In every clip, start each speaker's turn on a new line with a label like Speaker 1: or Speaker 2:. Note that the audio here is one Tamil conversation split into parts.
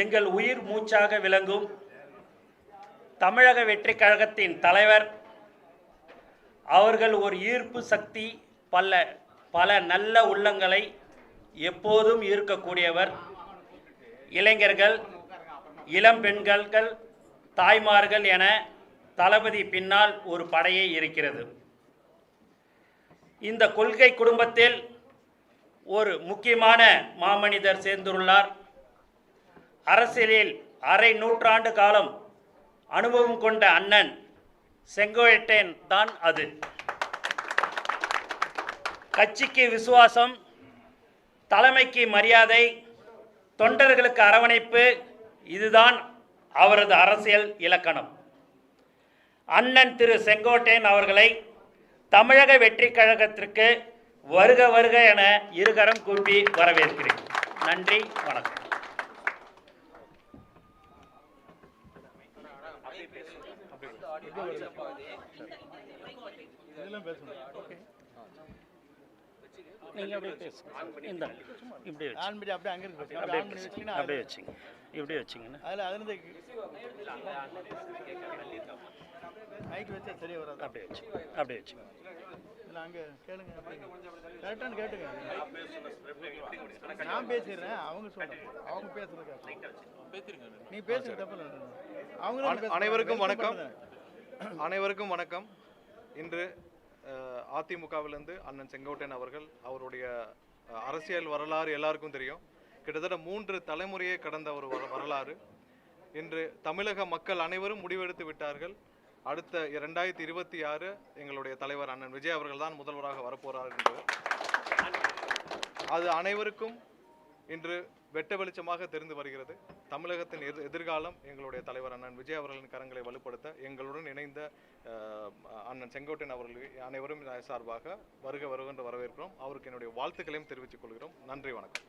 Speaker 1: எங்கள் உயிர் மூச்சாக விளங்கும் தமிழக வெற்றி கழகத்தின் தலைவர். அவர்கள் ஒரு ஈர்ப்பு சக்தி பல பல நல்ல உள்ளங்களை எப்போதும் ஈர்க்கக்கூடியவர். இளைஞர்கள் இளம் பெண்கள் தாய்மார்கள் என தளபதி பின்னால் ஒரு படையே இருக்கிறது. இந்த கொள்கை குடும்பத்தில் ஒரு முக்கியமான மாமனிதர் சேர்ந்துள்ளார். அரசியலில் அரை நூற்றாண்டு காலம் அனுபவம் கொண்ட அண்ணன் செங்கோட்டையன் தான் அது. கட்சிக்கு விசுவாசம் தலைமைக்கு மரியாதை தொண்டர்களுக்கு அரவணைப்பு இதுதான் அவரது அரசியல் இலக்கணம். அண்ணன் திரு செங்கோட்டையன் அவர்களை தமிழக வெற்றி கழகத்திற்கு வருக வருக என இருகரம் கூப்பி வரவேற்கிறேன். நன்றி வணக்கம். நீங்க அப்படியே பேசுங்க. இந்த இப்படி வச்சு
Speaker 2: ஆன் பண்ணி அப்படியே அங்கே இருக்கு. அப்படியே. வச்சிங்கன்னா
Speaker 1: அப்படியே வச்சுங்க. இப்படி வச்சிங்கன்னா
Speaker 2: அதில் அதுலேருந்து மைக் வச்சா சரியா வராது?
Speaker 1: அப்படியே வச்சு அப்படியே வச்சுங்க.
Speaker 2: இல்லை அங்கே கேளுங்க கரெக்டானு கேட்டுங்க நான் பேசிடுறேன் அவங்க சொல்கிறேன் அவங்க நீ பேசுறது தப்பு இல்லை அவங்க
Speaker 3: அனை- அனைவருக்கும் வணக்கம். அனைவருக்கும் வணக்கம். இன்று அதிமுகவிலிருந்து அண்ணன் செங்கோட்டையன் அவர்கள் அவருடைய அரசியல் வரலாறு எல்லாருக்கும் தெரியும். கிட்டத்தட்ட மூன்று தலைமுறையை கடந்த ஒரு வரலாறு. இன்று தமிழக மக்கள் அனைவரும் முடிவெடுத்து விட்டார்கள். அடுத்த இரண்டாயிரத்தி இருபத்தி ஆறு எங்களுடைய தலைவர் அண்ணன் விஜய் அவர்கள் தான் முதல்வராக வரப்போகிறார் என்று. அது அனைவருக்கும் இன்று வெட்ட வெளிச்சமாக தெரிந்து வருகிறது. தமிழகத்தின் எதிர் எதிர்காலம் எங்களுடைய தலைவர் அண்ணன் விஜய் அவர்களின் கரங்களை வலுப்படுத்த எங்களுடன் இணைந்த அண்ணன் செங்கோட்டையன் அவர்களுக்கு அனைவரும் சார்பாக வருக வருக என்று வரவேற்கிறோம். அவருக்கு என்னுடைய வாழ்த்துக்களையும் தெரிவித்துக் கொள்கிறோம். நன்றி வணக்கம்.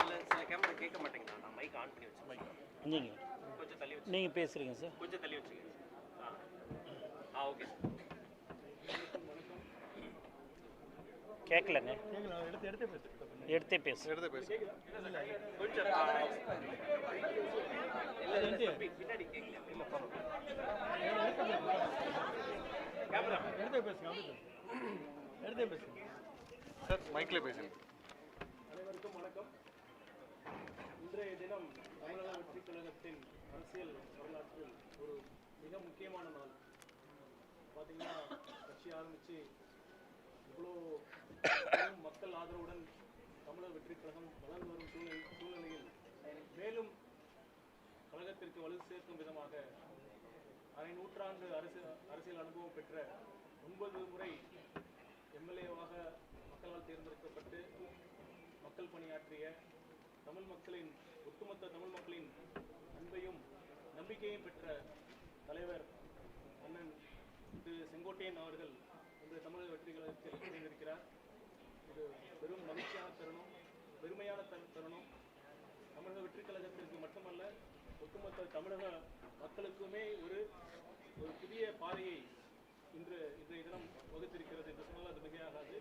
Speaker 4: சில சில கேமரா கேட்க மாட்டேங்குதா. நான் மைக் ஆன் பண்ணி வச்சிருக்கேன்.
Speaker 1: நீங்கள்
Speaker 4: கொஞ்சம் தள்ளி வச்சு
Speaker 1: நீங்கள் பேசுகிறீங்க சார்
Speaker 4: கொஞ்சம் தள்ளி வச்சுக்கங்க ஆ. ஆ ஓகே
Speaker 1: கேட்கலங்க
Speaker 2: எடுத்து எடுத்து பேசு
Speaker 1: எடுத்தே பேசு
Speaker 3: எடுத்து பேசு.
Speaker 2: எடுத்தே பேசுங்க எடுத்தே பேசுங்க
Speaker 3: சார் மைக்கில் பேசுங்க
Speaker 5: அனைவருக்கும் வணக்கம் இன்றைய தினம் தமிழக வெற்றிக் கழகத்தின் அரசியல் வரலாற்றில் ஒரு மிக முக்கியமான நாள் பார்த்தீங்கன்னா கட்சி ஆரம்பித்து இவ்வளோ மக்கள் ஆதரவுடன் தமிழர் வெற்றி கழகம் வளர்ந்து வரும் சூழ்நிலை சூழ்நிலையில் மேலும் கழகத்திற்கு வலு சேர்க்கும் விதமாக அரை நூற்றாண்டு அரசியல் அரசியல் அனுபவம் பெற்ற ஒன்பது முறை எம்எல்ஏவாக மக்களால் தேர்ந்தெடுக்கப்பட்டு மக்கள் பணியாற்றிய தமிழ் மக்களின் ஒட்டுமொத்த தமிழ் மக்களின் அன்பையும் நம்பிக்கையும் பெற்ற தலைவர் அண்ணன் திரு செங்கோட்டையன் அவர்கள் இன்று தமிழக வெற்றி கழகத்தில் இணைந்திருக்கிறார். இது பெரும் மகிழ்ச்சியான தருணம் பெருமையான தரு- தருணம். தமிழக வெற்றி கழகத்திற்கு மட்டுமல்ல ஒட்டுமொத்த தமிழக மக்களுக்குமே ஒரு ஒரு புதிய பாதையை இன்று இன்றைய தினம் வகுத்திருக்கிறது என்று சொன்னால் அது மிகையாகாது.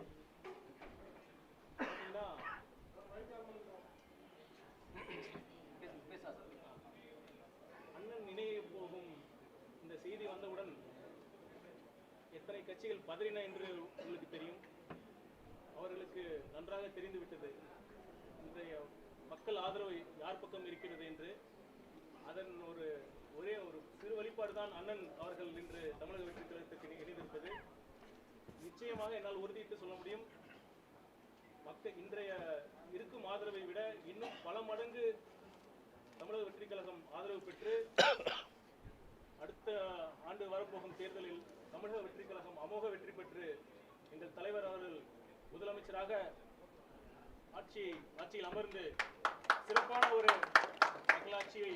Speaker 5: பார்த்தீங்கன்னா அண்ணன் நினைவு போகும் இந்த செய்தி வந்தவுடன் எத்தனை கட்சிகள் பதறின என்று உங்களுக்கு தெரியும்? அவர்களுக்கு நன்றாக தெரிந்துவிட்டது. இன்றைய மக்கள் ஆதரவு யார் பக்கம் இருக்கிறது என்று அதன் ஒரு ஒரே ஒரு சிறு வழிபாடு தான் அண்ணன் அவர்கள் இன்று தமிழக வெற்றி கழகத்திற்கு இணைந்திருப்பது நிச்சயமாக என்னால் உறுதியிட்டு சொல்ல முடியும். மக்கள் இன்றைய இருக்கும் ஆதரவை விட இன்னும் பல மடங்கு தமிழக வெற்றி கழகம் ஆதரவு பெற்று அடுத்த ஆண்டு வரப்போகும் தேர்தலில் தமிழக வெற்றி கழகம் அமோக வெற்றி பெற்று எங்கள் தலைவர் அவர்கள் முதலமைச்சராக ஆட்சி ஆட்சியில் அமர்ந்து சிறப்பான ஒரு மக்களாட்சியை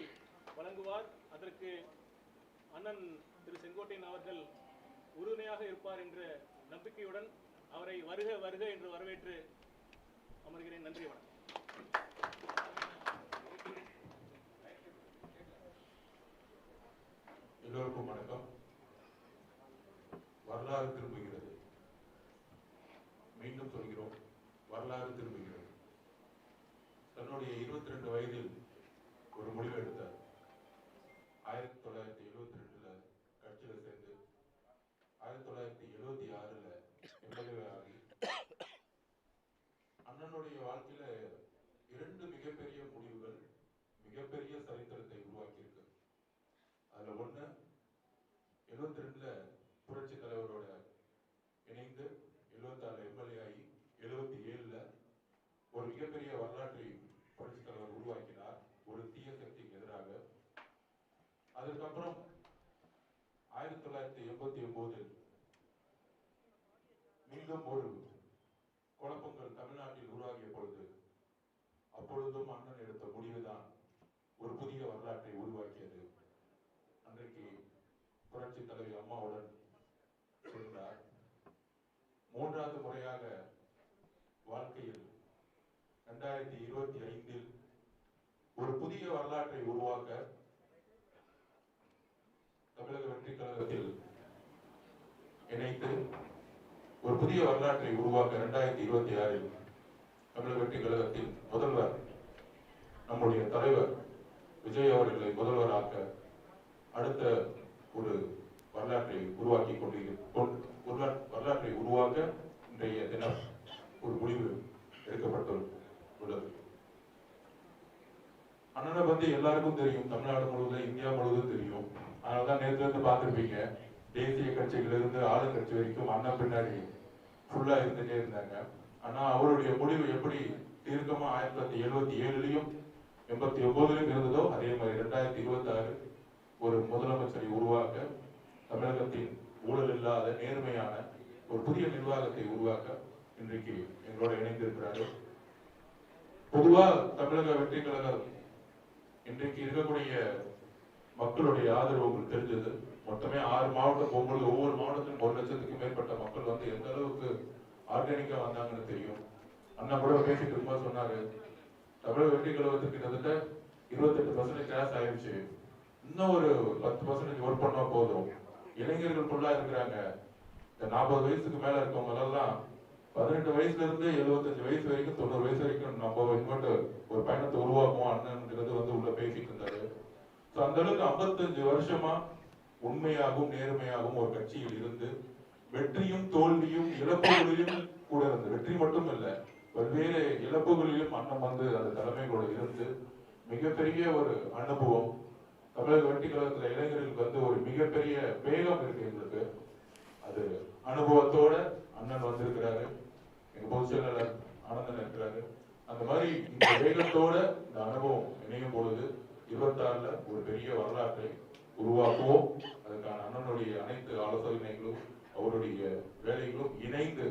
Speaker 5: வழங்குவார். அதற்கு அண்ணன் திரு செங்கோட்டையன் அவர்கள் உறுதுணையாக இருப்பார் என்ற நம்பிக்கையுடன் அவரை வருக வருக என்று வரவேற்று அமர்கிறேன். நன்றி வணக்கம்.
Speaker 6: எல்லோருக்கும் வணக்கம். வரலாறு திரும்புகிறது. வரலாறு திரும்புகிறார் தன்னுடைய இருபத்தி ரெண்டு வயதில் ஒரு முடிவு எடுத்தார். ஆயிரத்தி தொள்ளாயிரத்தி எழுபத்தி ரெண்டுல கட்சியில சேர்ந்து ஆயிரத்தி தொள்ளாயிரத்தி எழுபத்தி ஆறுல எம்எல்ஏ ஆகி அண்ணனுடைய வாழ்க்கையில இரண்டு மிகப்பெரிய முடிவுகள் மிகப்பெரிய சரித்திரத்தை உருவாக்கியிருக்கு. அதுல ஒண்ணு எழுபத்தி ரெண்டுல புரட்சி தலைவரோட இரண்டாயிரத்தி இருபத்தி ஐந்தில் ஒரு புதிய வரலாற்றை உருவாக்க தமிழக வெற்றி கழகத்தில் இணைத்து ஒரு புதிய வரலாற்றை உருவாக்க இரண்டாயிரத்தி இருபத்தி ஆறில் தமிழக வெற்றி கழகத்தில் முதல்வர் நம்முடைய தலைவர் விஜய் அவர்களை முதல்வராக்க அடுத்த ஒரு வரலாற்றை உருவாக்கி கொண்டிருக்க வரலாற்றை உருவாக்க இன்றைய தினம் ஒரு முடிவு எடுக்கப்பட்டுள்ளது. அண்ணனை பத்தி எல்லாருக்கும் தெரியும். தமிழ்நாடு முழுவதும் இந்தியா முழுவதும் தெரியும். அதனாலதான் நேற்று இருந்து பார்த்துருப்பீங்க. தேசிய கட்சியில இருந்து ஆளுங்கட்சி வரைக்கும் அண்ணன் பின்னாடி ஃபுல்லா இருந்துட்டே இருந்தாங்க. ஆனா அவருடைய முடிவு எப்படி தீர்க்கமா ஆயிரத்தி தொள்ளாயிரத்தி எழுபத்தி ஏழுலயும் எண்பத்தி ஒன்பதுலயும் இருந்ததோ அதே மாதிரி இரண்டாயிரத்தி இருபத்தி ஆறு ஒரு முதலமைச்சரை உருவாக்க தமிழகத்தின் ஊழல் இல்லாத நேர்மையான ஒரு புதிய நிர்வாகத்தை உருவாக்க இன்றைக்கு எங்களோட இணைந்திருக்கிறார்கள். பொதுவா தமிழக வெற்றி கழகம் இன்றைக்கு இருக்கக்கூடிய மக்களுடைய ஆதரவு உங்களுக்கு தெரிஞ்சது. மொத்தமே ஆறு மாவட்டம் போகும்போது ஒவ்வொரு மாவட்டத்திலும் ஒரு லட்சத்துக்கும் மேற்பட்ட மக்கள் வந்து எந்த அளவுக்கு ஆர்கானிக்கா வந்தாங்கன்னு தெரியும். அண்ணா கூட பேசிட்டு இருக்கும்போது சொன்னாரு தமிழக வெற்றி கழகத்துக்கு கிட்டத்தட்ட இருபத்தெட்டு பர்சன்டேஜ் கிராஸ் ஆயிடுச்சு இன்னும் ஒரு பத்து பர்சன்டேஜ் ஒர்க் பண்ணா போதும். இளைஞர்கள் ஃபுல்லா இருக்கிறாங்க. இந்த நாற்பது வயசுக்கு மேல இருக்கவங்க எல்லாம் பதினெட்டு வயசுல இருந்து எழுபத்தஞ்சு வயசு வரைக்கும் தொண்ணூறு வயசு வரைக்கும் நம்ம இன்வெர்ட் ஒரு பயணத்தை உருவாக்குவோம் அண்ணன்ங்கிறது வந்து உள்ள பேசிட்டு இருந்தாரு. ஸோ அந்த அளவுக்கு ஐம்பத்தஞ்சு வருஷமா உண்மையாகவும் நேர்மையாகவும் ஒரு கட்சியில் இருந்து வெற்றியும் தோல்வியும் இழப்புகளிலும் கூட இருந்து வெற்றி மட்டும் இல்லை பல்வேறு இழப்புகளிலும் அண்ணன் வந்து அந்த தலைமைகளோட இருந்து மிகப்பெரிய ஒரு அனுபவம். தமிழக வெற்றி கழகத்துல இளைஞர்களுக்கு வந்து ஒரு மிகப்பெரிய வேகம் இருக்கு எங்களுக்கு. அது அனுபவத்தோட அண்ணன் வந்திருக்கிறாரு. எங்க பொதுச் செயலாளர் ஆனந்தன் இருக்கிறாரு. அந்த மாதிரி இந்த வேகத்தோட இந்த அனுபவம் இணையும் பொழுது இருபத்தாறுல ஒரு பெரிய வரலாற்றை உருவாக்குவோம். அதுக்கான அண்ணனுடைய அனைத்து ஆலோசனைகளும் அவருடைய வேலைகளும் இணைந்து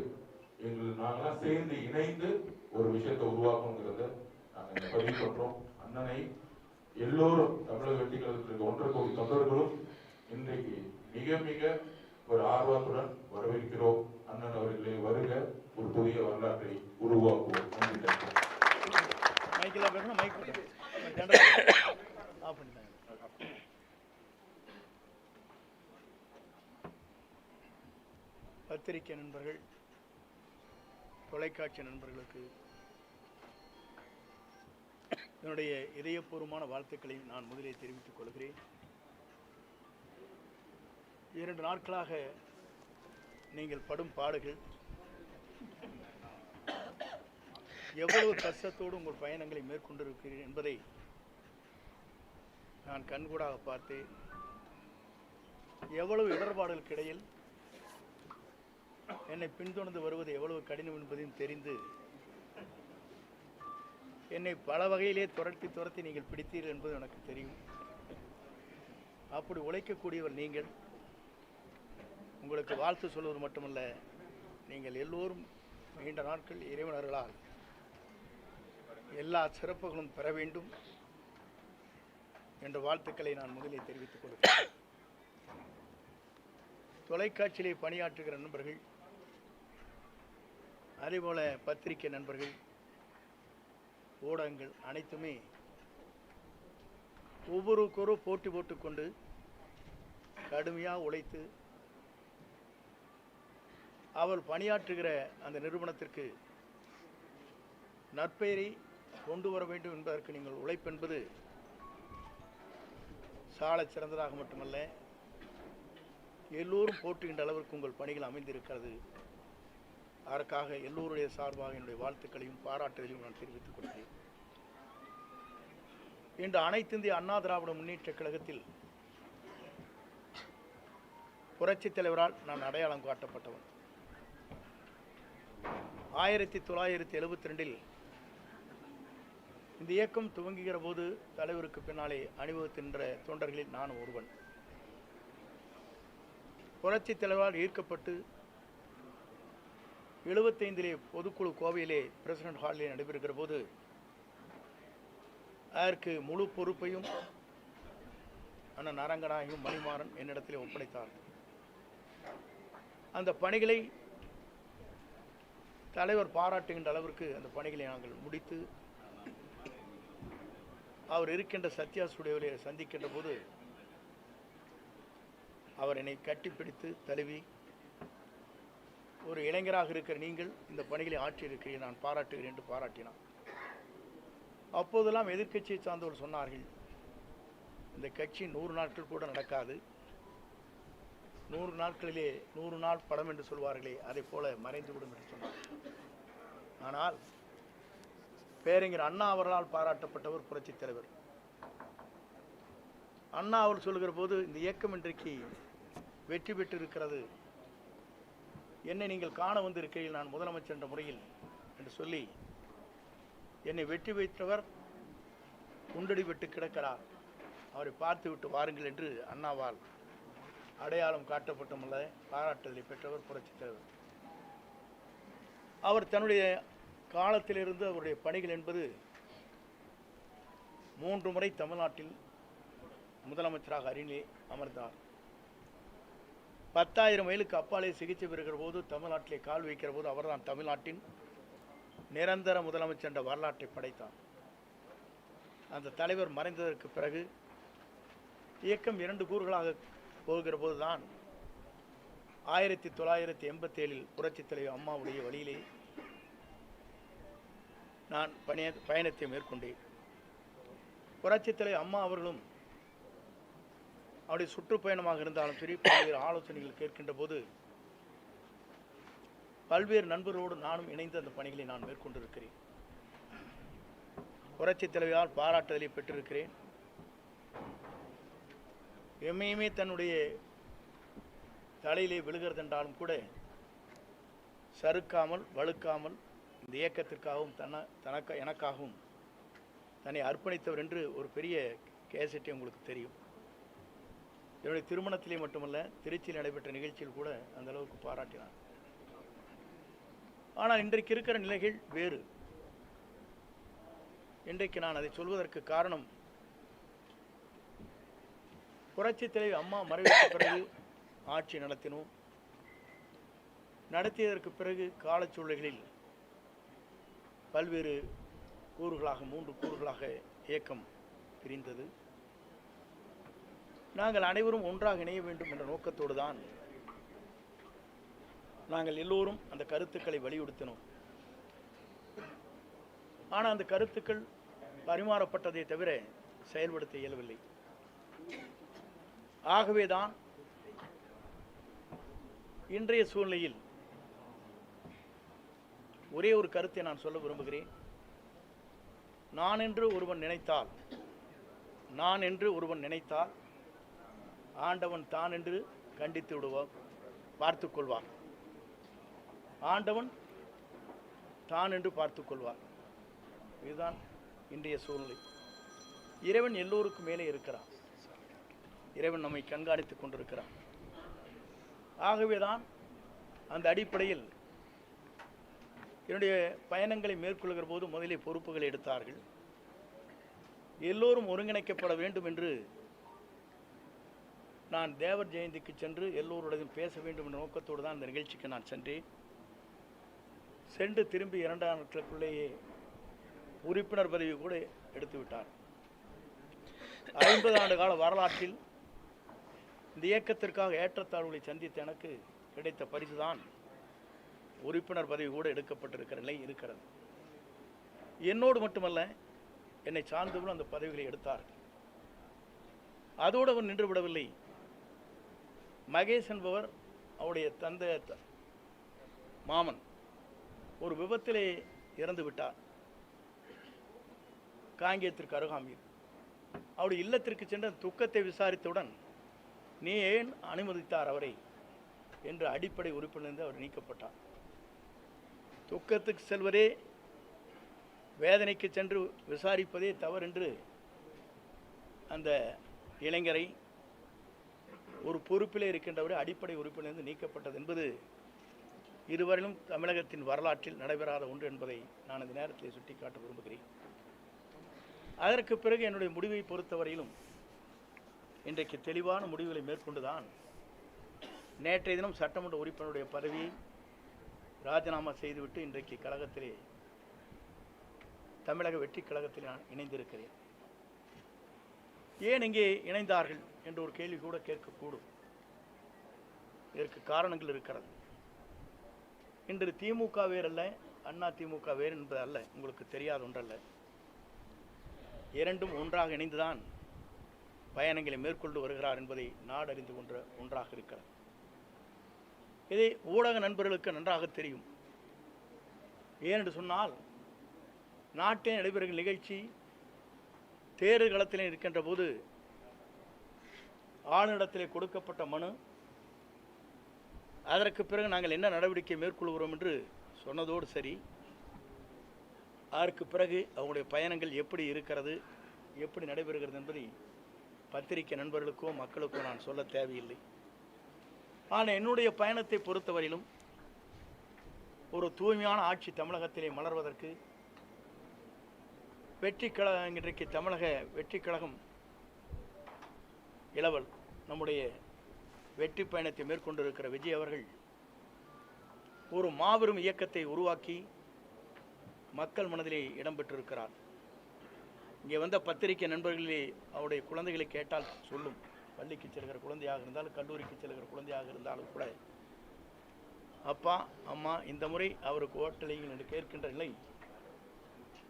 Speaker 6: எங்கள் நாங்களாம் சேர்ந்து இணைந்து ஒரு விஷயத்தை உருவாக்கணுங்கிறத நாங்கள் பதிவு பண்றோம். அண்ணனை எல்லோரும் தமிழக வெற்றிகளுக்கு இருக்க ஒன்றரை கோடி தொண்டர்களும் இன்றைக்கு மிக மிக ஒரு ஆர்வத்துடன் வரவேற்கிறோம். அண்ணன் அவர்களே வருக ஒரு புதிய வரலாற்றை உருவாக்குவோம்.
Speaker 2: பத்திரிகை நண்பர்கள் தொலைக்காட்சி நண்பர்களுக்கு என்னுடைய இதயபூர்வமான வாழ்த்துக்களை நான் முதலில் தெரிவித்துக் கொள்கிறேன். இரண்டு நாட்களாக நீங்கள் படும் பாடுகள். எவ்வளவு கஷ்டத்தோடு உங்கள் பயணங்களை மேற்கொண்டிருக்கிறீர்கள் என்பதை நான் கண்கூடாக பார்த்தேன். எவ்வளவு இடர்பாடுகளுக்கு இடையில் என்னை பின்தொடர்ந்து வருவது எவ்வளவு கடினம் என்பதையும் தெரிந்து என்னை பல வகையிலே துரத்தி துரத்தி நீங்கள் பிடித்தீர்கள் என்பது எனக்கு தெரியும். அப்படி உழைக்கக்கூடியவர் நீங்கள் உங்களுக்கு வாழ்த்து சொல்வது மட்டுமல்ல நீங்கள் எல்லோரும் நீண்ட நாட்கள் இறைவனர்களால் எல்லா சிறப்புகளும் பெற வேண்டும் என்ற வாழ்த்துக்களை நான் முதலில் தெரிவித்துக் கொள்கிறேன். தொலைக்காட்சியிலே பணியாற்றுகிற நண்பர்கள் அதேபோல பத்திரிகை நண்பர்கள் ஊடகங்கள் அனைத்துமே ஒவ்வொருக்கொரு போட்டி போட்டுக்கொண்டு கடுமையாக உழைத்து அவள் பணியாற்றுகிற அந்த நிறுவனத்திற்கு நற்பெயரை கொண்டு வர வேண்டும் என்பதற்கு நீங்கள் உழைப்பென்பது சாலை சிறந்ததாக மட்டுமல்ல எல்லோரும் போற்றுகின்ற அளவிற்கு உங்கள் பணிகள் அமைந்திருக்கிறது. அதற்காக எல்லோருடைய சார்பாக என்னுடைய வாழ்த்துக்களையும் பாராட்டுகளையும் நான் தெரிவித்துக் கொள்கிறேன். இன்று அனைத்து இந்திய அண்ணா திராவிட முன்னேற்ற கழகத்தில் புரட்சித் தலைவரால் நான் அடையாளம் காட்டப்பட்டவன். ஆயிரத்தி தொள்ளாயிரத்தி எழுபத்தி ரெண்டில் இந்த இயக்கம் துவங்குகிற போது தலைவருக்கு பின்னாலே அணிவகுத்தின்ற தொண்டர்களில் நான் ஒருவன். புரட்சித் தலைவரால் ஈர்க்கப்பட்டு எழுபத்தைந்திலே பொதுக்குழு கோவையிலே பிரசிடென்ட் ஹாலிலே நடைபெறுகிற போது அதற்கு முழு பொறுப்பையும் அண்ணன் அரங்கநாயகம் மணிமாறன் என்னிடத்திலே ஒப்படைத்தார். அந்த பணிகளை தலைவர் பாராட்டுகின்ற அளவிற்கு அந்த பணிகளை நாங்கள் முடித்து அவர் இருக்கின்ற சத்யா ஸ்டுடியோவிலே சந்திக்கின்ற போது அவர் என்னை கட்டிப்பிடித்து தழுவி ஒரு இளைஞராக இருக்கிற நீங்கள் இந்த பணிகளை ஆற்றியிருக்கிறீர்கள் நான் பாராட்டுகிறேன் என்று பாராட்டினார். அப்போதெல்லாம் எதிர்க்கட்சியை சார்ந்தவர் சொன்னார்கள் இந்த கட்சி நூறு நாட்கள் கூட நடக்காது நூறு நாட்களிலே நூறு நாள் படம் என்று சொல்வார்களே அதை போல மறைந்துவிடும் என்று சொன்னார். ஆனால் பேரறிஞர் அண்ணா அவர்களால் பாராட்டப்பட்டவர் புரட்சித் தலைவர். அண்ணா அவர் சொல்லுகிற போது இந்த இயக்கம் இன்றைக்கு வெற்றி பெற்று இருக்கிறது என்னை நீங்கள் காண வந்திருக்கிறீர்கள் நான் முதலமைச்சர் என்ற முறையில் என்று சொல்லி என்னை வெற்றி வைத்தவர் குண்டடி விட்டு கிடக்கிறார் அவரை பார்த்து விட்டு வாருங்கள் என்று அண்ணாவால் அடையாளம் காட்டப்பட்டுமல்ல பாராட்டுதலை பெற்றவர் புரட்சித் தலைவர். அவர் தன்னுடைய காலத்திலிருந்து அவருடைய பணிகள் என்பது மூன்று முறை தமிழ்நாட்டில் முதலமைச்சராக அருகிலே அமர்ந்தார். பத்தாயிரம் மைலுக்கு அப்பாலே சிகிச்சை பெறுகிற போது தமிழ்நாட்டிலே கால் வைக்கிற போது அவர்தான் தமிழ்நாட்டின் நிரந்தர முதலமைச்சர் என்ற வரலாற்றை படைத்தார். அந்த தலைவர் மறைந்ததற்கு பிறகு இயக்கம் இரண்டு கூறுகளாக போகிற போதுதான் ஆயிரத்தி தொள்ளாயிரத்தி எண்பத்தேழில் புரட்சித் தலைவர் அம்மாவுடைய வழியிலே நான் பணிய பயணத்தை மேற்கொண்டேன். புரட்சித் தலைவர் அம்மா அவர்களும் அவருடைய சுற்றுப்பயணமாக இருந்தாலும் சரி பல்வேறு ஆலோசனைகள் கேட்கின்ற போது பல்வேறு நண்பர்களோடு நானும் இணைந்து அந்த பணிகளை நான் மேற்கொண்டிருக்கிறேன். புரட்சித் தலைவரால் பாராட்டுதலை பெற்றிருக்கிறேன். எம்மையுமே தன்னுடைய தலையிலே விழுகிறதென்றாலும் கூட சறுக்காமல் வழுக்காமல் இந்த இயக்கத்திற்காகவும் தன்ன தனக்க எனக்காகவும் தன்னை அர்ப்பணித்தவர் என்று ஒரு பெரிய கேசட்டை உங்களுக்கு தெரியும். என்னுடைய திருமணத்திலே மட்டுமல்ல திருச்சியில் நடைபெற்ற நிகழ்ச்சியில் கூட அந்த அளவுக்கு பாராட்டினார். ஆனால் இன்றைக்கு இருக்கிற நிலைகள் வேறு. இன்றைக்கு நான் அதை சொல்வதற்கு காரணம் புரட்சி தலைவி அம்மா மறைவுக்கு பிறகு ஆட்சி நடத்தினோம். நடத்தியதற்கு பிறகு காலச்சூழல்களில் பல்வேறு கூறுகளாக மூன்று கூறுகளாக இயக்கம் பிரிந்தது. நாங்கள் அனைவரும் ஒன்றாக இணைய வேண்டும் என்ற நோக்கத்தோடு தான் நாங்கள் எல்லோரும் அந்த கருத்துக்களை வலியுறுத்தினோம். ஆனால் அந்த கருத்துக்கள் பரிமாறப்பட்டதை தவிர செயல்படுத்த இயலவில்லை. ஆகவேதான் இன்றைய சூழ்நிலையில் ஒரே ஒரு கருத்தை நான் சொல்ல விரும்புகிறேன். நான் என்று ஒருவன் நினைத்தால் நான் என்று ஒருவன் நினைத்தால் ஆண்டவன் தான் என்று கண்டித்து விடுவான் பார்த்து கொள்வார் ஆண்டவன் தான் என்று பார்த்து கொள்வார். இதுதான் இன்றைய சூழ்நிலை. இறைவன் எல்லோருக்கும் மேலே இருக்கிறான். இறைவன் நம்மை கண்காணித்துக் கொண்டிருக்கிறான். ஆகவேதான் அந்த அடிப்படையில் என்னுடைய பயணங்களை மேற்கொள்கிற போது முதலிலே பொறுப்புகளை எடுத்தார்கள். எல்லோரும் ஒருங்கிணைக்கப்பட வேண்டும் என்று நான் தேவர் ஜெயந்திக்கு சென்று எல்லோருடையும் பேச வேண்டும் என்ற நோக்கத்தோடு தான் இந்த நிகழ்ச்சிக்கு நான் சென்றேன். சென்று திரும்பி இரண்டாம் நாட்களுக்குள்ளேயே உறுப்பினர் பதவி கூட எடுத்துவிட்டார். ஐம்பது ஆண்டு கால வரலாற்றில் இந்த இயக்கத்திற்காக ஏற்றத்தாழ்வுகளை சந்தித்த எனக்கு கிடைத்த பரிசு தான் உறுப்பினர் பதவி கூட எடுக்கப்பட்டிருக்கிற நிலை இருக்கிறது. என்னோடு மட்டுமல்ல என்னை சார்ந்தவர்களும் அந்த பதவிகளை எடுத்தார்கள். அதோடு அவர் நின்று விடவில்லை. மகேஷ் என்பவர் அவருடைய தந்தை த- மாமன் ஒரு விபத்திலே இறந்து விட்டார். காங்கேயத்திற்கு அருகாமையில். அவருடைய இல்லத்திற்கு சென்று துக்கத்தை விசாரித்தவுடன் நீ ஏன் அனுமதித்தார் அவரை? என்று அடிப்படை உறுப்பிலிருந்து அவர் நீக்கப்பட்டார். துக்கத்துக்கு செல்வதே வேதனைக்கு சென்று விசாரிப்பதே தவறென்று அந்த இளைஞரை ஒரு பொறுப்பிலே இருக்கின்றவரை அடிப்படை உறுப்பிலிருந்து நீக்கப்பட்டது என்பது இருவரிலும் தமிழகத்தின் வரலாற்றில் நடைபெறாத ஒன்று என்பதை நான் இந்த நேரத்தில் சுட்டிக்காட்ட விரும்புகிறேன். அதற்கு பிறகு என்னுடைய முடிவை பொறுத்தவரையிலும் இன்றைக்கு தெளிவான முடிவுகளை மேற்கொண்டுதான் நேற்றைய தினம் சட்டமன்ற உறுப்பினருடைய பதவியை ராஜினாமா செய்துவிட்டு இன்றைக்கு கழகத்திலே தமிழக வெற்றி கழகத்தில் நான் இணைந்திருக்கிறேன். ஏன் இங்கே இணைந்தார்கள் என்ற ஒரு கேள்வி கூட கேட்கக்கூடும். இதற்கு காரணங்கள் இருக்கிறது. இன்று திமுக வேறல்ல அண்ணா திமுக வேறு என்பது அல்ல உங்களுக்கு தெரியாத ஒன்றல்ல. இரண்டும் ஒன்றாக இணைந்துதான் பயணங்களை மேற்கொண்டு வருகிறார் என்பதை நாடு அறிந்து கொண்ட ஒன்றாக இருக்கிறது. இதை ஊடக நண்பர்களுக்கு நன்றாக தெரியும். ஏனென்று சொன்னால் நாட்டில் நடைபெறுகிற நிகழ்ச்சி தேர்தல் களத்தில் இருக்கின்ற போது ஆளுநரிடத்திலே கொடுக்கப்பட்ட மனு அதற்கு பிறகு நாங்கள் என்ன நடவடிக்கை மேற்கொள்கிறோம் என்று சொன்னதோடு சரி அதற்கு பிறகு அவங்களுடைய பயணங்கள் எப்படி இருக்கிறது எப்படி நடைபெறுகிறது என்பதை பத்திரிகை நண்பர்களுக்கோ மக்களுக்கோ நான் சொல்ல தேவையில்லை. ஆனால் என்னுடைய பயணத்தை பொறுத்தவரையிலும் ஒரு தூய்மையான ஆட்சி தமிழகத்திலே மலர்வதற்கு வெற்றி கழகம் இன்றைக்கு தமிழக வெற்றி கழகம் இளவல் நம்முடைய வெற்றி பயணத்தை மேற்கொண்டிருக்கிற விஜய் அவர்கள் ஒரு மாபெரும் இயக்கத்தை உருவாக்கி மக்கள் மனதிலே இடம்பெற்றிருக்கிறார் இங்கே வந்த பத்திரிகை நண்பர்களே அவருடைய குழந்தைகளை கேட்டால் சொல்லும். பள்ளிக்கு செல்கிற குழந்தையாக இருந்தாலும் கல்லூரிக்கு செல்கிற குழந்தையாக இருந்தாலும் கூட அப்பா அம்மா இந்த முறை அவருக்கு ஓட்டலைகள் என்று கேட்கின்ற நிலை.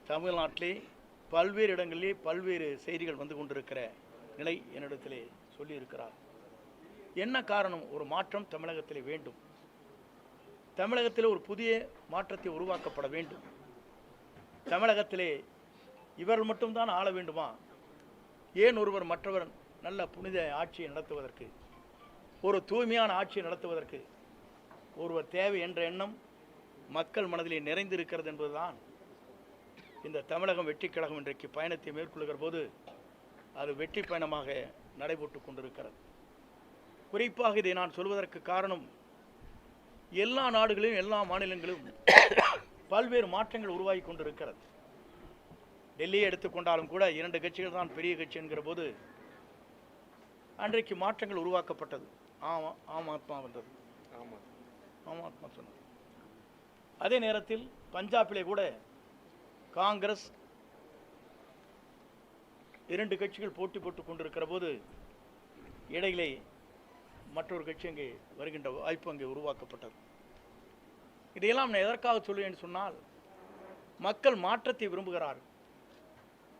Speaker 2: தமிழ்நாட்டிலே பல்வேறு இடங்களிலே பல்வேறு செய்திகள் வந்து கொண்டிருக்கிற நிலை என்னிடத்திலே சொல்லியிருக்கிறார். என்ன காரணம்? ஒரு மாற்றம் தமிழகத்திலே வேண்டும். தமிழகத்தில் ஒரு புதிய மாற்றத்தை உருவாக்கப்பட வேண்டும். தமிழகத்திலே இவர்கள் மட்டும்தான் ஆள வேண்டுமா? ஏன் ஒருவர் மற்றவர் நல்ல புனித ஆட்சியை நடத்துவதற்கு? ஒரு தூய்மையான ஆட்சியை நடத்துவதற்கு? ஒருவர் தேவை என்ற எண்ணம் மக்கள் மனதிலே நிறைந்திருக்கிறது என்பதுதான் இந்த தமிழகம் வெற்றி கழகம் இன்றைக்கு பயணத்தை மேற்கொள்கிற போது அது வெற்றி பயணமாக நடைபெற்று கொண்டிருக்கிறது. குறிப்பாக இதை நான் சொல்வதற்கு காரணம் எல்லா நாடுகளிலும் எல்லா மாநிலங்களிலும் பல்வேறு மாற்றங்கள் உருவாகி கொண்டிருக்கிறது. டெல்லியை எடுத்துக்கொண்டாலும் கூட இரண்டு கட்சிகள் தான் பெரிய கட்சி என்கிற போது அன்றைக்கு மாற்றங்கள் உருவாக்கப்பட்டது. ஆமா ஆம் ஆத்மா வந்தது.
Speaker 3: ஆமாம்
Speaker 2: ஆம். ஆத்மா சொன்னது. அதே நேரத்தில் பஞ்சாபிலே கூட காங்கிரஸ் இரண்டு கட்சிகள் போட்டி போட்டுக் கொண்டிருக்கிற போது இடையிலே மற்றொரு கட்சி அங்கே வருகின்ற வாய்ப்பு அங்கே உருவாக்கப்பட்டது. இதையெல்லாம் நான் எதற்காக சொல்லுவேன் சொன்னால் மக்கள் மாற்றத்தை விரும்புகிறார்கள்.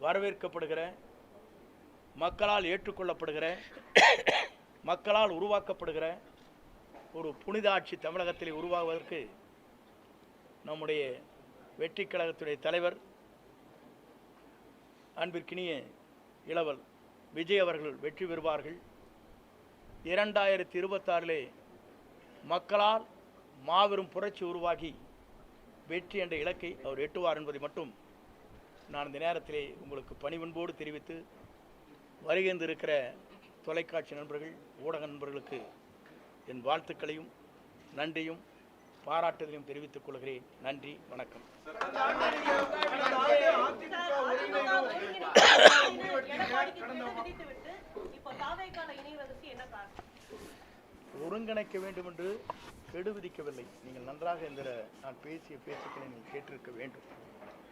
Speaker 2: வரவேற்கப்படுகிற மக்களால் ஏற்றுக்கொள்ளப்படுகிற மக்களால் உருவாக்கப்படுகிற ஒரு புனித ஆட்சி தமிழகத்தில் உருவாகுவதற்கு நம்முடைய வெற்றி கழகத்துடைய தலைவர் அன்பிற்கினிய இளவல் விஜய் அவர்கள் வெற்றி பெறுவார்கள். இரண்டாயிரத்தி இருபத்தாறிலே மக்களால் மாபெரும் புரட்சி உருவாகி வெற்றி என்ற இலக்கை அவர் எட்டுவார் என்பதை மட்டும் நான் இந்த நேரத்திலே உங்களுக்கு பணிவன்போடு தெரிவித்து வருகின்றிருக்கிற தொலைக்காட்சி நண்பர்கள் ஊடக நண்பர்களுக்கு என் வாழ்த்துக்களையும் நன்றியும் பாராட்டுதலையும் தெரிவித்துக் கொள்கிறேன். நன்றி வணக்கம். ஒருங்கிணைக்க வேண்டும் என்று கெடு விதிக்கவில்லை நீங்கள் நன்றாக இந்த நான் பேசிய பேச்சுக்களை நீங்கள் கேட்டிருக்க வேண்டும்.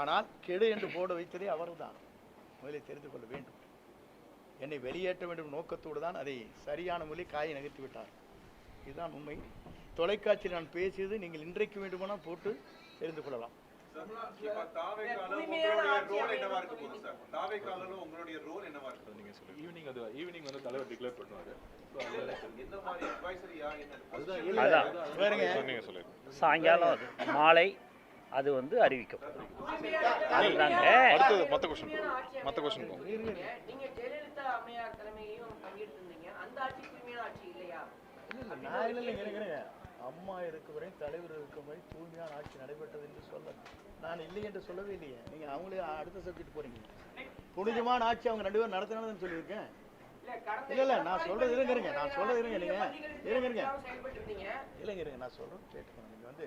Speaker 2: ஆனால் கெடு என்று போட வைத்ததே அவர்தான். முதலில் தெரிந்து கொள்ள வேண்டும். என்னை வெளியேற்ற வேண்டும் நோக்கத்தோடு தான் அதை சரியான முறையில் காயை நகர்த்தி விட்டார். இதுதான் உண்மை. தொலைக்காட்சியில் நான் பேசியது நீங்கள் இன்றைக்கு வேண்டுமானால் போட்டு தெரிந்து கொள்ளலாம்.
Speaker 1: சாயங்காலம் அது மாலை அது வந்து அறிவிக்கும். அதுதாங்க.
Speaker 3: அடுத்தது மற்ற கொஸ்டின் மற்ற கொஸ்டின்
Speaker 4: நீங்க ஜெயலலிதா அம்மையார் தலைமையிலும் பங்கேற்றிருந்தீங்க அந்த ஆட்சி தூய்மையான ஆட்சி இல்லையா?
Speaker 2: நான் இல்லை இல்லைங்க இருக்கிறேங்க அம்மா இருக்கும் வரை தலைவர் இருக்கும் வரை தூய்மையான ஆட்சி நடைபெற்றது என்று சொல்ல நான் இல்லை என்று சொல்லவே இல்லையே. நீங்கள் அவங்களே அடுத்த சப்ஜெக்ட் போறீங்க. புனிதமான ஆட்சி அவங்க ரெண்டு பேரும் நடத்தினதுன்னு சொல்லியிருக்கேன்.
Speaker 4: இல்ல
Speaker 2: இல்ல, இல்ல, நான் சொல்றது இருங்க, இருங்க, நான் சொல்றது இருங்க, நீங்க. இருங்க, இருங்க. இல்லைங்க இருங்க நான் சொல்கிறேன் கேட்டுக்கோங்க. நீங்கள் வந்து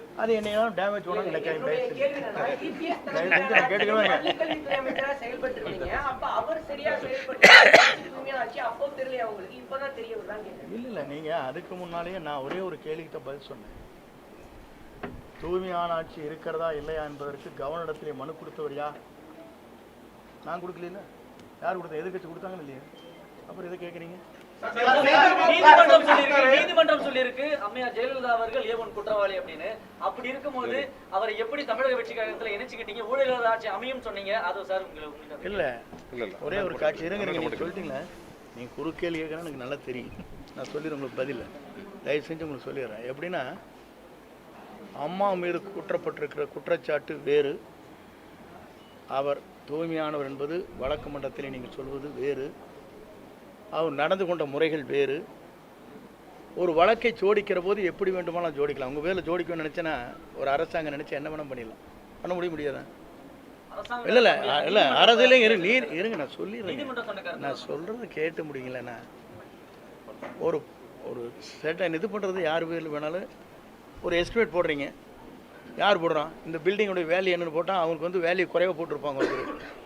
Speaker 2: அது என்னையெல்லாம் டேமேஜ் பண்ண நினைக்கிறேன் இல்லை. இல்லை நீங்கள் அதுக்கு முன்னாலேயே நான் ஒரே ஒரு கேள்விக்கிட்ட பதில் சொன்னேன். தூய்மையான ஆட்சி இருக்கிறதா இல்லையா என்பதற்கு கவர்னரிடத்திலே மனு கொடுத்தவர் யார்? நான் கொடுக்கல யார் கொடுத்தா எதிர்கட்சி கொடுத்தாங்கன்னு இல்லையா? அப்புறம் எதை கேட்குறீங்க?
Speaker 7: நீதிமன்றம் சொல்லியிருக்கு நீதிமன்றம் சொல்லியிருக்கு. அம்மையார் ஜெயலலிதா அவர்கள் ஏ ஒன் குற்றவாளி அப்படின்னு. அப்படி இருக்கும்போது அவரை எப்படி தமிழக வெற்றி கழகத்துல இணைச்சுக்கிட்டீங்க? ஊழல் ஆட்சி அமையும் சொன்னீங்க. அது சார் உங்களுக்கு
Speaker 2: இல்லை.
Speaker 3: இல்ல இல்ல.
Speaker 2: ஒரே ஒரு காட்சி. இருங்க நீங்கள் சொல்லிட்டீங்களே? நீங்கள் குறுக்கேள்வி கேட்கணும் எனக்கு நல்லா தெரியும். நான் சொல்லிடுறேன் உங்களுக்கு பதில். தயவு செஞ்சு உங்களுக்கு சொல்லிடுறேன். எப்படின்னா அம்மா மீது குற்றப்பட்டிருக்கிற குற்றச்சாட்டு வேறு. அவர் தூய்மையானவர் என்பது வழக்கு மன்றத்தில் நீங்கள் சொல்வது வேறு. அவர் நடந்து கொண்ட முறைகள் வேறு. ஒரு வழக்கை ஜோடிக்கிற போது எப்படி வேண்டுமானாலும் ஜோடிக்கலாம். உங்கள் வேலை ஜோடிக்கணும்னு நினச்சேன்னா ஒரு அரசாங்கம் நினச்சா என்ன வேணால் பண்ணிடலாம். பண்ண முடிய முடியாதா?
Speaker 7: அரசாங்கம்
Speaker 2: இல்லை இல்லை இல்லை அரசியலே இரு நீர் இருங்க நான்
Speaker 7: கருத்து
Speaker 2: நான் சொல்கிறது கேட்டு முடியுங்களேண்ணா ஒரு ஒரு செட்டை இது பண்ணுறது யார் பேரில் வேணாலும். ஒரு எஸ்டிமேட் போடுறீங்க. யார் போடுறான்? இந்த பில்டிங்கோட வேல்யூ என்னன்னு போட்டால் அவங்களுக்கு வந்து வேல்யூ குறைவாக போட்டிருப்பாங்க ஒரு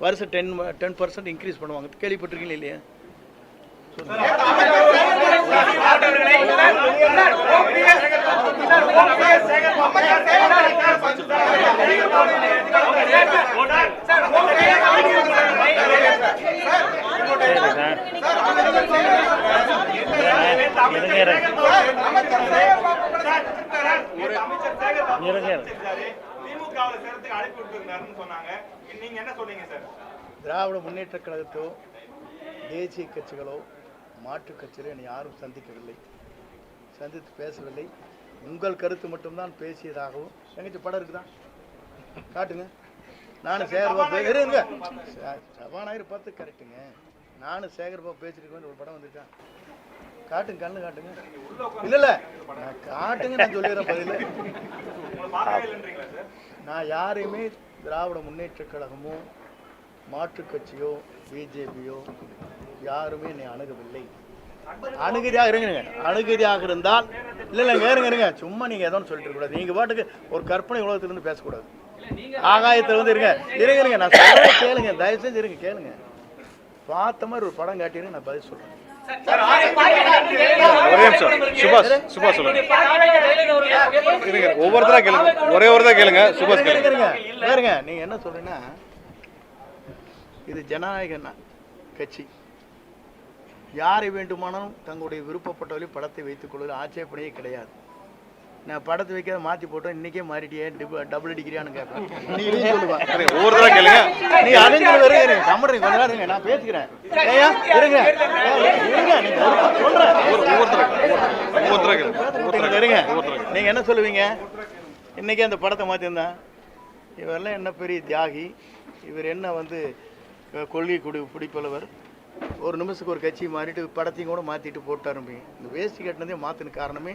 Speaker 2: வருஷம் டென் டென் பர்சன்ட் இன்க்ரீஸ் பண்ணுவாங்க. கேள்விப்பட்டிருக்கீங்களா இல்லையா?
Speaker 1: இருங்க இருங்க
Speaker 5: திமுகவில் சேர்த்துக்கு அழைப்பு விட்டுருந்தாருன்னு சொன்னாங்க. நீங்க என்ன சொன்னீங்க சார்
Speaker 2: திராவிட முன்னேற்றக் கழகத்தோ தேசிய கட்சிகளோ மாற்றுக் கட்சிகளோ என்னை யாரும் சந்திக்கவில்லை. சந்தித்து பேசவில்லை. உங்கள் கருத்து மட்டும்தான் பேசியதாகவும் எங்கச்சி படம் இருக்குதா? காட்டுங்க. நானும் சேகர்பாபு இருங்க. சபாநாயகர் பார்த்து கரெக்டுங்க நானும் சேகர்பாபு பேசியிருக்கேன் ஒரு படம் வந்திருக்கா காட்டுங்க கண்ணு காட்டுங்க. இல்ல இல்ல நான் காட்டுங்க நான் சொல்லிடுறேன் பதில். நான் யாரையுமே திராவிட முன்னேற்றக் கழகமோ மாற்றுக் கட்சியோ பிஜேபியோ யாருமே என்னை அணுகவில்லை. அணுகிரியாக இருங்க அணுகிரியாக இருந்தால் இல்லை இல்லை இருங்க இருங்க. சும்மா நீங்கள் எதோ சொல்லிட்டு இருக்கக்கூடாது. நீங்கள் பாட்டுக்கு ஒரு கற்பனை உலகத்திலிருந்து பேசக்கூடாது. ஆகாயத்தில் வந்து இருங்க. இருங்க இருங்க. நான் சொல்றதை கேளுங்க. தயவு செஞ்சு இருங்க கேளுங்க. பார்த்த மாதிரி ஒரு படம் காட்டிடுங்க நான் பதில் சொல்கிறேன்
Speaker 3: நிமிஷம் சுபாஷ் சுபாஷ் சொல்லுங்க இருங்க ஒவ்வொருத்தரா கேளுங்க ஒரே ஒரு தான் கேளுங்க சுபாஷ் கேளுங்க.
Speaker 2: பாருங்க நீங்க என்ன சொல்றீங்கன்னா இது ஜனநாயக கட்சி யாரை வேண்டுமானாலும் தங்களுடைய விருப்பப்பட்டவரை படத்தை வைத்துக் கொள்வதில் ஆட்சேபனையே கிடையாது நான் படத்தை வைக்காத மாத்தி போட்டோம் இன்னைக்கே மாறிட்டியே டபுள் அடிக்கிறியான்னு கேட்பேன். நீ இதையும் சொல்லுவா.
Speaker 3: இருங்க, ஒவ்வொருத்தரா கேளுங்க.
Speaker 2: நீ அறிஞ்சு வருங்க கொஞ்ச நேரம் இருங்க நான் பேசிக்கிறேன். ஏய்யா, இருங்க. ஏய், இருங்க. நீங்க சொல்றேன் இருங்க நீங்க என்ன சொல்லுவீங்க? இன்னைக்கு அந்த படத்தை மாத்திருந்தா? இவரெல்லாம் என்ன பெரிய தியாகி. இவர் என்ன வந்து கொள்கை குடி பிடிப்பளவர் ஒரு நிமிஷத்துக்கு ஒரு கட்சி மாறிட்டு படத்தையும் கூட மாற்றிட்டு போட்டாரும்பீங்க இந்த வேஷ்டி கட்டினதே மாற்றின காரணமே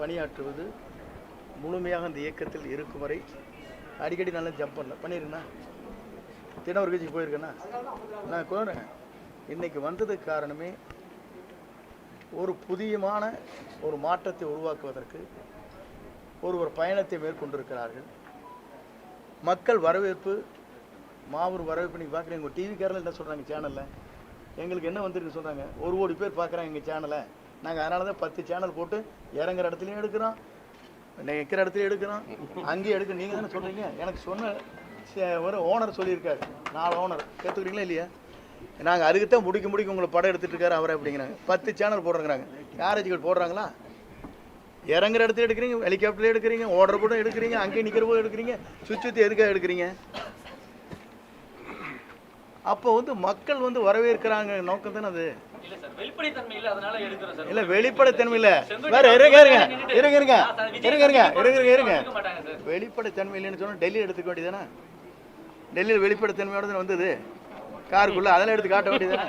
Speaker 2: பணியாற்றுவது முழுமையாக அந்த இயக்கத்தில் இருக்கும் வரை அடிக்கடி நல்லா ஜம்ப் பண்ணல பண்ணிருக்கேண்ணா தினம் ஒரு கட்சிக்கு போயிருக்கேண்ணா. நான் கோருறேன் இன்னைக்கு வந்ததுக்கு காரணமே ஒரு புதியமான ஒரு மாற்றத்தை உருவாக்குவதற்கு ஒரு ஒரு பயணத்தை மேற்கொண்டிருக்கிறார்கள். மக்கள் வரவேற்பு மாபெரும் வரவேற்பு நீங்கள் பார்க்குறீங்க உங்கள் டிவிக்காரில் என்ன சொல்கிறாங்க சேனலில் எங்களுக்கு என்ன வந்திருக்கு சொல்கிறாங்க ஒரு கோடி பேர் பார்க்குறாங்க எங்கள் சேனலை நாங்கள் அதனால தான் பத்து சேனல் போட்டு இறங்குற இடத்துலையும் எடுக்கிறோம். நிற்கிற இடத்துலையும் எடுக்கிறோம். அங்கேயும் எடுக்க நீங்கள் தானே சொல்கிறீங்க எனக்கு சொன்ன ஒரு ஓனர் சொல்லியிருக்காரு. நாலு ஓனர் கேட்டுக்கிறீங்களா இல்லையா? நாங்கள் அதுக்கு தான் முடிக்க முடிக்க உங்களை படம் எடுத்துகிட்டு இருக்காரு அவரை அப்படிங்கிறாங்க. பத்து சேனல் போடுறாங்கிறாங்க. யாராச்சும் போடுறாங்களா? இறங்குற இடத்துல எடுக்கிறீங்க ஹெலிகாப்டர்ல எடுக்கிறீங்க ஓடுற கூட எடுக்கிறீங்க அங்கேயே நிற்கிற போது எடுக்கிறீங்க. சுற்றி சுற்றி எதுக்காக எடுக்கிறீங்க? அப்போ வந்து மக்கள் வந்து வரவேற்கிறாங்க. நோக்கம் தானே அது?
Speaker 7: இல்ல சார். வெளிப்படைத்தன்மை இல்ல அதனால எடுக்கிறோம் சார்.
Speaker 2: இல்ல வெளிப்படைத்தன்மை இல்ல வேற இருங்க இருங்க. இருங்க இருங்க. இருங்க இருங்க. இருங்க இருங்க.
Speaker 7: எடுக்க மாட்டாங்க சார்.
Speaker 2: வெளிப்படைத்தன்மை இல்லைன்னு சொன்னா டெல்லி எடுத்துக்க வேண்டியதானே டெல்லியில் வெளிப்படைத்தன்மையோட தானே வந்தது? காருக்குள்ள அதெல்லாம் எடுத்து காட்ட வேண்டியதானே